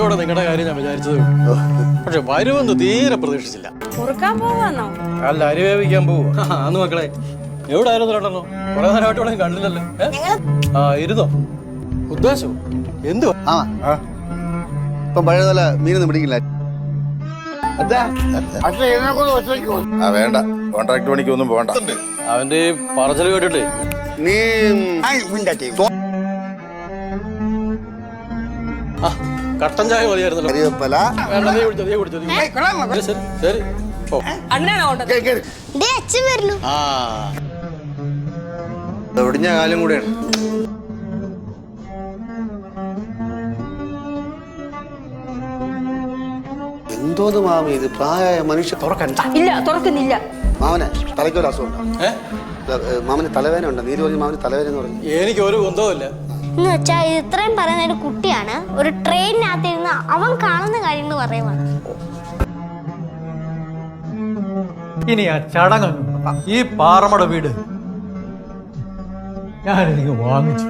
ഇവിടെ നിങ്ങളുടെ കാര്യം ഞാൻ വിചാരിച്ചത് പക്ഷെ വരുമെന്ന് തീരെ പ്രതീക്ഷിച്ചില്ല. കുറുക്കാൻ പോവാന്നോ? അല്ല അരി വേവിക്കാൻ പോവും. അന്ന് മക്കളെ എവിടെ ആയിരുന്നു രണ്ടെണ്ണോ കുറെ നേരമായിട്ട് ഇവിടെ കണ്ടില്ലല്ലോ? ആ ഇരുന്നോ? ഉദ്ദേശം? എന്തുവാ ആ ഇപ്പം പഴയ നല്ല മീനൊന്നും പിടിക്കില്ല. ആ വേണ്ട. കോൺട്രാക്ട് പണിക്കൊന്നും പോകണ്ട. അവന്റെ പറച്ചൽ കേട്ടിട്ടേ. നീ ആ കട്ടൻ ചായ മതിയായിരുന്നല്ലോ. കരിവേപ്പല വേണ്ട നീ കുടിച്ചോ നീ കുടിച്ചോ നീ കുടിച്ചോ. ശരി ശരി ഓ അണ്ണനാണോ കൊണ്ടത്? ദേ അച്ഛൻ വരുന്നു. ആ. ഒടിഞ്ഞ കാലം കൂടെയാണ് എന്തോന്ന് മാമി ഇത്? പ്രായമായ മനുഷ്യ തുറക്കണ്ട. ഇല്ല തുറക്കുന്നില്ല. മാമനെ തലയ്ക്കൊരു അസുഖം ഉണ്ടോ? മാമന് തലവേദന ഉണ്ട്? നീര് പറഞ്ഞു മാമന് തലവേദന എന്ന് പറഞ്ഞു. എനിക്ക് ഒരു ബന്ധവുമില്ല എന്ന് വെച്ചാൽ ഇത്രയും പറയുന്ന ഒരു കുട്ടിയാണ്. ഒരു ട്രെയിനിനകത്തിരുന്ന് അവൻ കാണുന്ന കാര്യങ്ങൾ പറയുവാണ് ഇനി ആ ചടങ്ങ് ഈ പാറമട വീട് ഞാനെനിക്ക് വാങ്ങിച്ചു.